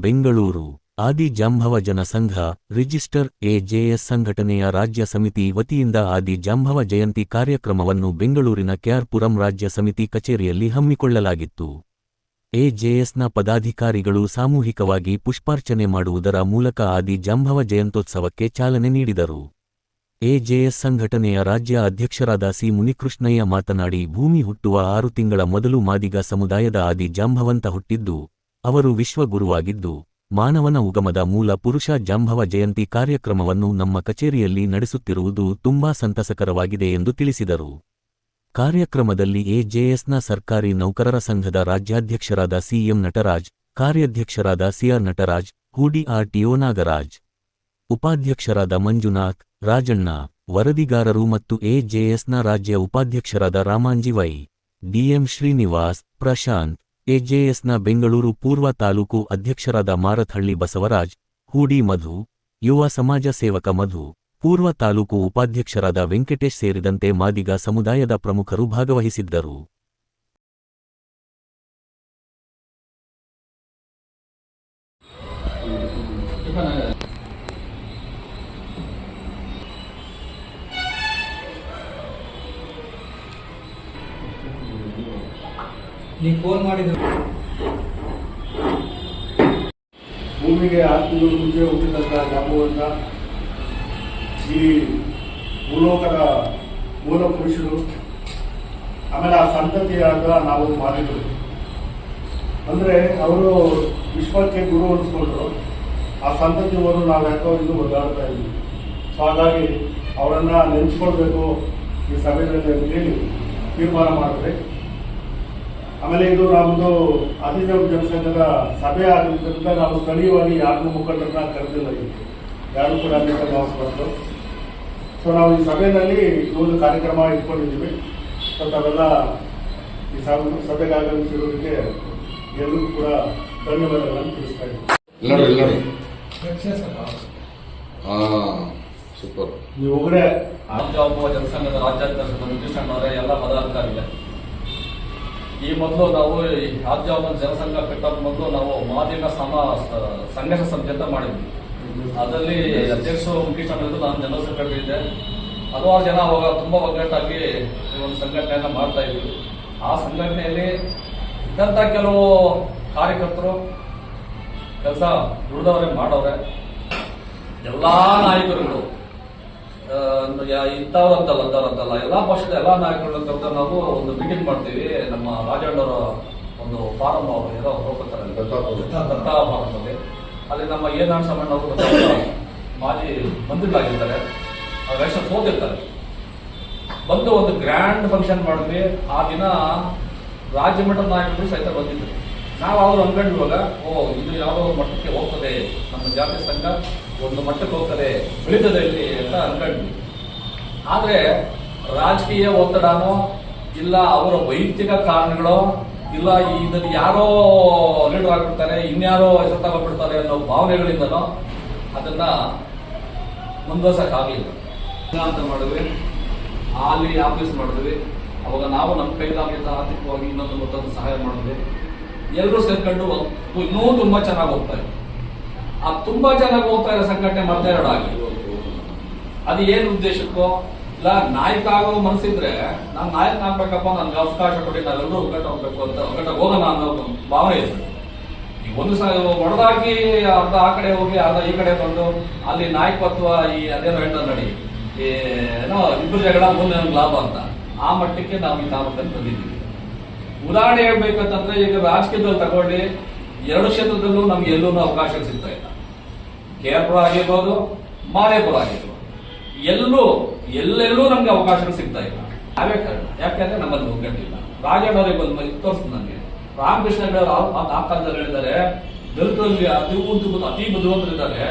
ಬೆಂಗಳೂರು, ಆದಿ ಜಾಂಭವ Jana Sangh register AJS ಸಂಘಟನೆಯ ರಾಜ್ಯ ಸಮಿತಿ ವತಿಯಿಂದ ಆದಿ ಜಾಂಭವ ಜಯಂತಿ ಕಾರ್ಯಕ್ರಮವನ್ನು ಬೆಂಗಳೂರಿನ ಕೆಆರ್ಪುರಂ ರಾಜ್ಯ ಸಮಿತಿ ಕಚೇರಿಯಲ್ಲಿ ಹಮ್ಮಿಕೊಳ್ಳಲಾಗಿತ್ತು. ಎಜೆಎಸ್ನ ಪದಾಧಿಕಾರಿಗಳು ಸಾಮೂಹಿಕವಾಗಿ ಪುಷ್ಪಾರ್ಚನೆ ಮಾಡುವುದರ ಮೂಲಕ ಆದಿ ಜಾಂಭವ ಜಯಂತೋತ್ಸವಕ್ಕೆ ಚಾಲನೆ ನೀಡಿದರು. ಎಜೆಎಸ್ ಸಂಘಟನೆಯ ರಾಜ್ಯ ಅಧ್ಯಕ್ಷರಾದ ಸಿ ಮುನಿಕೃಷ್ಣಯ್ಯ ಮಾತನಾಡಿ, ಭೂಮಿ ಹುಟ್ಟುವ ಆರು ತಿಂಗಳ ಮೊದಲು ಮಾದಿಗ ಸಮುದಾಯದ ಆದಿ ಜಾಂಭವಂತ ಹುಟ್ಟಿದ್ದು ಅವರು ವಿಶ್ವಗುರುವಾಗಿದ್ದು, ಮಾನವನ ಉಗಮದ ಮೂಲ ಪುರುಷ ಜಾಂಭವ ಜಯಂತಿ ಕಾರ್ಯಕ್ರಮವನ್ನು ನಮ್ಮ ಕಚೇರಿಯಲ್ಲಿ ನಡೆಸುತ್ತಿರುವುದು ತುಂಬಾ ಸಂತಸಕರವಾಗಿದೆ ಎಂದು ತಿಳಿಸಿದರು. ಕಾರ್ಯಕ್ರಮದಲ್ಲಿ ಎಜೆಎಸ್ನ ಸರ್ಕಾರಿ ನೌಕರರ ಸಂಘದ ರಾಜ್ಯಾಧ್ಯಕ್ಷರಾದ CM Nataraj, ಕಾರ್ಯಾಧ್ಯಕ್ಷರಾದ C R Nataraj, Hoodi R T O Nagaraj, ಉಪಾಧ್ಯಕ್ಷರಾದ ಮಂಜುನಾಥ್, ರಾಜಣ್ಣ, ವರದಿಗಾರರು ಮತ್ತು ಎಜೆಎಸ್ನ ರಾಜ್ಯ ಉಪಾಧ್ಯಕ್ಷರಾದ ರಾಮಾಂಜಿ ವೈ ಡಿಎಂ ಶ್ರೀನಿವಾಸ್, ಪ್ರಶಾಂತ್ ಎಜೆಎಸ್ನ ಬೆಂಗಳೂರು ಪೂರ್ವ ತಾಲೂಕು ಅಧ್ಯಕ್ಷರಾದ ಮಾರಥಹಳ್ಳಿ ಬಸವರಾಜ್, ಹೂಡಿ ಮಧು, ಯುವ ಸಮಾಜ ಸೇವಕ ಮಧು, ಪೂರ್ವ ತಾಲೂಕು ಉಪಾಧ್ಯಕ್ಷರಾದ ವೆಂಕಟೇಶ್ ಸೇರಿದಂತೆ ಮಾದಿಗ ಸಮುದಾಯದ ಪ್ರಮುಖರು ಭಾಗವಹಿಸಿದ್ದರು. ನೀವು ಫೋನ್ ಮಾಡಿದ್ರು ಭೂಮಿಗೆ ಆತ್ಮಗಳು ಮುಂಚೆ ಹುಟ್ಟಿದಂತಹ ಜಾಂಬುವಂತ ಈ ಭೂಲೋಕದ ಮೂಲ ಪುರುಷರು ಆಮೇಲೆ ಆ ಸಂತತಿಯಾಗ ನಾವು ಮಾಡಿದ್ರು ಅಂದ್ರೆ ಅವರು ವಿಶ್ವಕ್ಕೆ ಗುರು ಅನಿಸ್ಕೊಂಡ್ರು. ಆ ಸಂತತಿಯವರು ನಾವು ಯಾಕೋ ಇದು ಒದ್ದಾಡ್ತಾ ಇದ್ವಿ. ಸೊ ಹಾಗಾಗಿ ಅವರನ್ನ ನೆನೆಸ್ಕೊಳ್ಬೇಕು ಈ ಸಭೆಯಲ್ಲಿ ಅಂತೇಳಿ ತೀರ್ಮಾನ ಮಾಡಿದ್ರೆ ಆಮೇಲೆ ಇದು ನಮ್ಮದು ಆದಿಜಾಬ್ ಜನಸಂಘದ ಸಭೆ ಆಗಿದ್ದರಿಂದ ನಾವು ಸ್ಥಳೀಯವಾಗಿ ಯಾರನ್ನೂ ಮುಖಂಡರನ್ನ ಕರೆದಿಲ್ಲ ಇಲ್ಲಿ. ಯಾರು ಕೂಡ ಅಲ್ಲಿಂದ ಭಾವಿಸ್ಬಾರ್ದು ಸೊ ನಾವು ಈ ಸಭೆಯಲ್ಲಿ ಒಂದು ಕಾರ್ಯಕ್ರಮ ಇಟ್ಕೊಂಡಿದ್ದೀವಿ. ಸೊ ತಾವೆಲ್ಲ ಈ ಸಭೆ ಸಭೆಗೆ ಆಗಮಿಸಿರೋದಕ್ಕೆ ಎಲ್ಲರೂ ಕೂಡ ಧನ್ಯವಾದಗಳನ್ನು ತಿಳಿಸ್ತಾ ಇದ್ದೀವಿ ಸೂಪರ್ ನೀವು ಒಬ್ಬರೇ ರಾಜ್ಯೋಪವ ಜನಸಂಘದ ರಾಜ್ಯಾಧ್ಯಕ್ಷ ಮುಖ್ಯಸ್ಥರವರೇ ಎಲ್ಲ ಪದಾಧಿಕಾರಿಗಳೇ. ಈ ಮೊದಲು ನಾವು ಈ ರಾಜ್ಯೋಪವ ಜನಸಂಘ ಕಟ್ಟೋದ್ ಮೊದಲು ನಾವು ಮಾಧ್ಯಮ ಸಮ ಸಂಘರ್ಷ ಸಮಿತಿ ಅಂತ ಮಾಡಿದ್ವಿ. ಅದರಲ್ಲಿ ಅಧ್ಯಕ್ಷರು ಮುಖ್ಯಸ್ಥರು ನಾನು ಜನರಲ್ ಸೆಕ್ರೆಟರಿ ಇದ್ದೆ. ಹಲವಾರು ಜನ ಅವಾಗ ತುಂಬಾ ಒಗ್ಗಟ್ಟಾಗಿ ಒಂದು ಸಂಘಟನೆಯನ್ನ ಮಾಡ್ತಾ ಇದ್ವಿ. ಆ ಸಂಘಟನೆಯಲ್ಲಿ ಇದ್ದಂಥ ಕೆಲವು ಕಾರ್ಯಕರ್ತರು, ಕೆಲಸ ದುಡಿದವರೇ, ಮಾಡೋರೆ. ಎಲ್ಲಾ ನಾಯಕರುಗಳು. ಆ, ಯಾ- ಇಂಥವ್ರು ಅಂತಲ್ಲ ಅಂತವ್ರು ಅಂತಲ್ಲ ಎಲ್ಲಾ ಪಕ್ಷದ ಎಲ್ಲಾ ನಾಯಕರು ನಾವು ಒಂದು ಮೀಟಿಂಗ್ ಮಾಡ್ತೀವಿ. ನಮ್ಮ ರಾಜಣ್ಣವರ ಒಂದು ಫಾರಂ ಅವರು ಏನೋ ಹೋಗ್ತಾರೆ. ದತ್ತಾ ಫಾರಂ ಅಲ್ಲಿ ಅಲ್ಲಿ ನಮ್ಮ ಏನಾರ ಸಮಣ್ಣ ಅವರು ಮಾಜಿ ಮಂತ್ರಿಗಳಾಗಿರ್ತಾರೆ. ರೇಷನ್ ಸೋತಿರ್ತಾರೆ. ಬಂದು ಒಂದು ಗ್ರ್ಯಾಂಡ್ ಫಂಕ್ಷನ್ ಮಾಡಿದ್ವಿ. ಆ ದಿನ ರಾಜ್ಯ ಮಟ್ಟದ ನಾಯಕರು ಸಹಿತ ಬಂದಿದ್ರು. ನಾವು ಅವ್ರು ಅನ್ಕೊಂಡಿರುವಾಗ ಓ ಇದು ಯಾವ ಮಟ್ಟಕ್ಕೆ ಹೋಗ್ತದೆ. ನಮ್ಮ ಜಾತಿ ಸಂಘ ಒಂದು ಮಟ್ಟಕ್ಕೆ ಹೋಗ್ತದೆ, ಬೆಳೀತದೆ ಇಲ್ಲಿ ಅಂತ ಅನ್ಕೊಂಡ್ವಿ ಆದ್ರೆ ರಾಜಕೀಯ ಒತ್ತಡನೋ, ಇಲ್ಲ ಅವರ ವೈಯಕ್ತಿಕ ಕಾರಣಗಳು, ಇಲ್ಲ ಇದನ್ನ ಯಾರೋ ಲೀಡರ್ ಆಗ್ಬಿಡ್ತಾರೆ, ಇನ್ಯಾರೋ ಹೆಸರು ತಗೊಂಡ್ಬಿಡ್ತಾರೆ ಅನ್ನೋ ಭಾವನೆಗಳಿಂದನೋ ಅದನ್ನ ಮುಂದುವರ್ಸಕ್ ಆಗ್ಲಿಲ್ಲ ಅಂತ ಮಾಡಿದ್ವಿ. ಅಲ್ಲಿ ಆಫೀಸ್ ಮಾಡಿದ್ವಿ. ಅವಾಗ ನಾವು ನಮ್ಮ ಕೈಲಾಗಿದ್ದ ಆರ್ಥಿಕವಾಗಿ ಇನ್ನೊಂದು ಮತ್ತೊಂದು ಸಹಾಯ ಮಾಡಿದ್ವಿ. ಎಲ್ಲರೂ ಸೇರ್ಕೊಂಡು ಇನ್ನೂ ತುಂಬಾ ಚೆನ್ನಾಗಿ ಹೋಗ್ತಾ ಇದೆ ಆ ತುಂಬಾ ಜನ ಹೋಗ್ತಾ ಇರೋ ಸಂಘಟನೆ ಎರಡು ಆಗಿ ಅದು ಏನ್ ಉದ್ದೇಶಕ್ಕೋ? ಇಲ್ಲ ನಾಯಕ ಆಗೋ ಮನಸ್ಸಿದ್ರೆ ನಾನು ನಾಯಕ ಆಗ್ಬೇಕಪ್ಪ, ನನ್ಗೆ ಅವಕಾಶ ಕೊಡಿ ನಾವೆಲ್ಲರೂ ಒಗ್ಗಟ್ಟ ಹೋಗ್ಬೇಕು ಅಂತ ಒಗ್ಗಟ್ಟ ಹೋಗೋಣ ಅನ್ನೋ ಒಂದು ಭಾವನೆ ಇದೆ. ಒಂದು ಸಾವಿರ ಹೊಡೆದಾಗಿ ಅರ್ಧ ಆ ಕಡೆ ಹೋಗಿ, ಅರ್ಧ ಈ ಕಡೆ ಬಂದು, ಅಲ್ಲಿ ನಾಯಕತ್ವ ಈ ಅದೇನೋ ಹೇಳ್ತಾರೆ ನಡಿ. ಏನೋ ಇಬ್ಬರು ಜಗಳ ಮುಂದೆ ನಮ್ಗೆ ಲಾಭ ಅಂತ. ಆ ಮಟ್ಟಕ್ಕೆ ನಾವು ಈ ತಾಲೂಕಲ್ಲಿ ಬಂದಿದ್ದೀವಿ. ಉದಾಹರಣೆ ಹೇಳ್ಬೇಕಂತಂದ್ರೆ ಈಗ ರಾಜಕೀಯದಲ್ಲಿ ತಗೊಳ್ಳಿ ಎರಡು ಕ್ಷೇತ್ರದಲ್ಲೂ ನಮ್ಗೆ ಎಲ್ಲೂ ಅವಕಾಶ ಸಿಗ್ತಾ ಇಲ್ಲ. ಕೇರಳ ಆಗಿರ್ಬೋದು ಮಾದೇಪುರ ಆಗಿರ್ಬೋದು. ಎಲ್ಲೂ, ಎಲ್ಲೆಲ್ಲೂ ನಮ್ಗೆ ಅವಕಾಶಗಳು ಸಿಗ್ತಾ ಇಲ್ಲ. ನಾವೇ ಕಾರಣ. ಯಾಕೆಂದ್ರೆ ನಮ್ಮಲ್ಲಿ ಒಗ್ಗಟ್ಟಿಲ್ಲ ರಾಜಣ್ಣವ್ರಿಗೆ ಬಂದು ತೋರಿಸ್ತು ನನಗೆ ರಾಮಕೃಷ್ಣ ಆ ಕಾಲದಲ್ಲಿ ಹೇಳಿದ್ದಾರೆ, ದಲಿತರಲ್ಲಿ ಅತಿ ಬುದ್ಧಿ ಅತಿ ಬುದ್ಧಿವಂತರಿದ್ದಾರೆ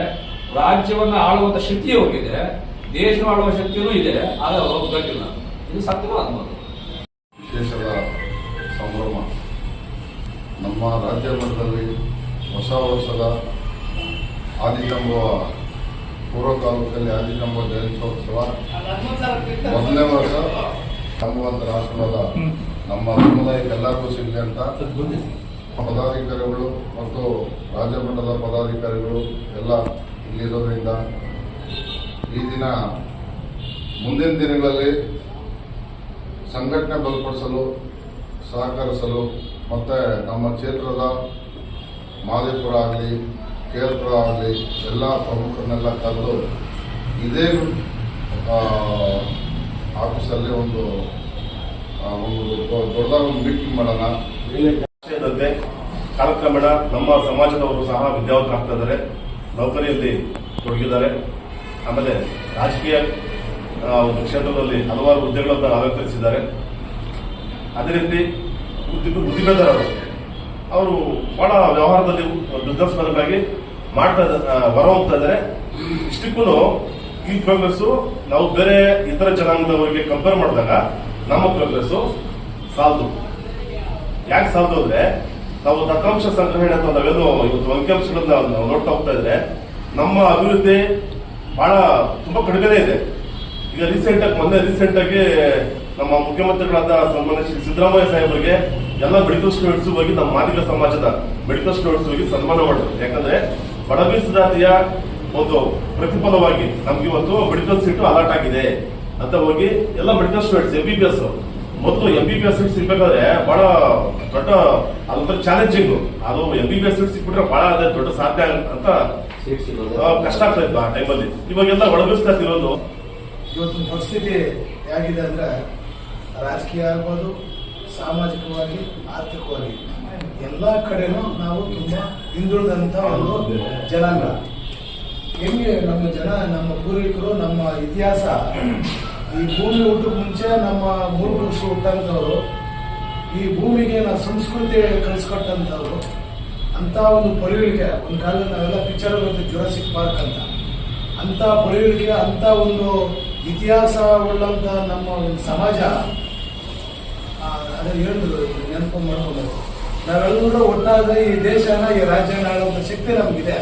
ರಾಜ್ಯವನ್ನ ಆಳುವಂತ ಶಕ್ತಿ ಹೋಗಿದೆ ದೇಶ ಆಳುವ ಶಕ್ತಿಯೂ ಇದೆ, ಆದ್ರೆ ಒಗ್ಗಟ್ಟಿಲ್ಲ ಇದು ಮಾತು. ವಿಶೇಷದ ಸಂಭ್ರಮ ನಮ್ಮ ರಾಜ್ಯ ಮಟ್ಟದಲ್ಲಿ ಹೊಸ ವರ್ಷದ ಆದಿಕಂಬ ಪೂರ್ವ ತಾಲೂಕಲ್ಲಿ ಆದಿಕಂಬ ಜಯಂತ್ಯೋತ್ಸವ ಮೊದಲನೇ ವರ್ಷ ಸಂಭವಂತರ ರಾಷ್ಟ್ರದ ನಮ್ಮ ಸಮುದಾಯಕ್ಕೆ ಎಲ್ಲರಿಗೂ ಸಿಗಲಿ ಅಂತ ಪದಾಧಿಕಾರಿಗಳು ಮತ್ತು ರಾಜ್ಯ ಮಟ್ಟದ ಪದಾಧಿಕಾರಿಗಳು ಎಲ್ಲ ಇಲ್ಲಿರೋದ್ರಿಂದ ಈ ದಿನ ಮುಂದಿನ ದಿನಗಳಲ್ಲಿ ಸಂಘಟನೆ ಬಲಪಡಿಸಲು ಸಹಕರಿಸಲು ಮತ್ತು ನಮ್ಮ ಕ್ಷೇತ್ರದ ಮಾದೇಪುರ ಆಗಲಿ ಕೇರಪುರ ಆಗಲಿ, ಎಲ್ಲ ಪ್ರಮುಖರನ್ನೆಲ್ಲ ಕರೆದು ಇದೇ ಆಫೀಸಲ್ಲಿ ಒಂದು ಒಂದು ದೊಡ್ಡದಾದ ಒಂದು ಮೀಟಿಂಗ್ ಮಾಡೋಣ. ಕಾಲಕ್ರಮೇಣ ನಮ್ಮ ಸಮಾಜದವರು ಸಹ ವಿದ್ಯಾವಂತರಾಗ್ತಾ ಇದ್ದಾರೆ. ನೌಕರಿಯಲ್ಲಿ ತೊಡಗಿದ್ದಾರೆ. ಆಮೇಲೆ ರಾಜಕೀಯ ಕ್ಷೇತ್ರದಲ್ಲಿ ಹಲವಾರು ಹುದ್ದೆಗಳನ್ನು ಅಲಂಕರಿಸಿದ್ದಾರೆ. ಅದೇ ರೀತಿ ಉದ್ದಿಮೆ ಉದ್ದಿಮೆದಾರರು ಅವರು ಬಹಳ ವ್ಯವಹಾರದಲ್ಲಿ ಬಿಸ್ನೆಸ್ ಪರವಾಗಿ ಮಾಡ್ತಾ ಇದ್ದ- ಆ, ಹೊರ ಹೋಗ್ತಾ ಇದ್ದಾರೆ. ಇಷ್ಟಕ್ಕೂ ಈ ಪ್ರೋಗ್ರೆಸ್ ನಾವು ಬೇರೆ ಇತರ ಜನಾಂಗದವರಿಗೆ ಕಂಪೇರ್ ಮಾಡಿದಾಗ ನಮ್ಮ ಪ್ರೋಗ್ರೆಸ್ ಸಾಲದು. ಯಾಕೆ ಸಾಲದು ಅಂದ್ರೆ ನಾವು ದತ್ತಾಂಶ ಸಂಗ್ರಹಣೆ ಅಂತ ನಾವೇನು ಇವತ್ತು ಅಂಕಿಅಂಶಗಳನ್ನ ನಾವು ನೋಡ್ತಾ ಹೋಗ್ತಾ ಇದ್ರೆ ನಮ್ಮ ಅಭಿವೃದ್ಧಿ ಬಹಳ ತುಂಬಾ ಕಡಿಮೆನೇ ಇದೆ. ಈಗ ರೀಸೆಂಟ್ ಆಗಿ ಮೊನ್ನೆ ರೀಸೆಂಟ್ ಆಗಿ ನಮ್ಮ ಮುಖ್ಯಮಂತ್ರಿಗಳಾದ ಸನ್ಮಾನ್ಯ ಶ್ರೀ ಸಿದ್ದರಾಮಯ್ಯ ಸಾಹೇಬರಿಗೆ ಎಲ್ಲ ಮೆಡಿಕಲ್ ಸ್ಟೂಡೆಂಟ್ಸ್ ಹೋಗಿ ನಮ್ಮ ಮಾದಿಗ ಸಮಾಜದ ಮೆಡಿಕಲ್ ಸ್ಟೂಡೆಂಟ್ಸ್ ಹೋಗಿ ಸನ್ಮಾನ ಮಾಡಿದ್ರು ಯಾಕಂದ್ರೆ ಬಡ ಜಾತಿಯ ಒಂದು ಪ್ರತಿಫಲವಾಗಿ ನಮ್ಗೆ ಇವತ್ತು ಮೆಡಿಕಲ್ ಸೀಟು ಅಲಾಟ್ ಆಗಿದೆ. ಅಂತ ಹೋಗಿ ಎಲ್ಲ medical students M B B S ಮೊದಲು M B B S seat ಸಿಗ್ಬೇಕಾದ್ರೆ ಬಹಳ ದೊಡ್ಡ ಅದೊಂಥರ ಚಾಲೆಂಜಿಂಗ್ ಅದು M B B S seat ಸಿಕ್ಬಿಟ್ರೆ ಬಹಳ ಅದೇ ದೊಡ್ಡ ಸಾಧ್ಯ ಅಂತ ಕಷ್ಟ ಆಗ್ತಾ ಇತ್ತು ಆ ಟೈಮಲ್ಲಿ ಇವಾಗೆಲ್ಲ ಒಳಗಿಸ್ತಾ ಇರೋದು. ಇವತ್ತು ಪರಿಸ್ಥಿತಿ ಹೇಗಿದೆ ಅಂದ್ರೆ ರಾಜಕೀಯ ಆಗ್ಬೋದು, ಸಾಮಾಜಿಕವಾಗಿ, ಆರ್ಥಿಕವಾಗಿ, ಎಲ್ಲ ಕಡೆನೂ ನಾವು ತುಂಬ ಹಿಂದುಳಿದಂತ ಒಂದು ಜನಾಂಗ. ಹೆಂಗೆ ನಮ್ಮ ಜನ, ನಮ್ಮ ಪೂರ್ವಿಕರು ನಮ್ಮ ಇತಿಹಾಸ, ಈ ಭೂಮಿ ಹುಟ್ಟಕ್ಕೆ ಮುಂಚೆ ನಮ್ಮ ಮೂರು ಪುರುಷ ಹುಟ್ಟಂತವ್ರು ಈ ಭೂಮಿಗೆ ನಾವು ಸಂಸ್ಕೃತಿ ಕಲಿಸ್ಕೊಟ್ಟಂತವ್ರು ಅಂತ ಒಂದು ಪರಿವಳಿಕೆ ಒಂದು ಕಾಲದಲ್ಲಿ ನಾವೆಲ್ಲ ಪಿಕ್ಚರ್ ಬರುತ್ತೆ ಜುರಾಸಿಕ್ ಪಾರ್ಕ್ ಅಂತ. ಅಂತ ಪರಿವಳಿಕೆ ಅಂತ ಒಂದು ಇತಿಹಾಸ ಉಳ್ಳಂಥ ನಮ್ಮ ಒಂದು ಸಮಾಜ ಅದನ್ನ ಹೇಳಿದ್ರು ನೆನಪು ಮಾಡ್ಕೊಬೇಕು. ನಾವೆಲ್ಲರೂ ಒಟ್ಟಾದ್ರೆ ಈ ದೇಶನ ಈ ರಾಜ್ಯನ ಆಳುವಂತ ಶಕ್ತಿ ನಮಗಿದೆ.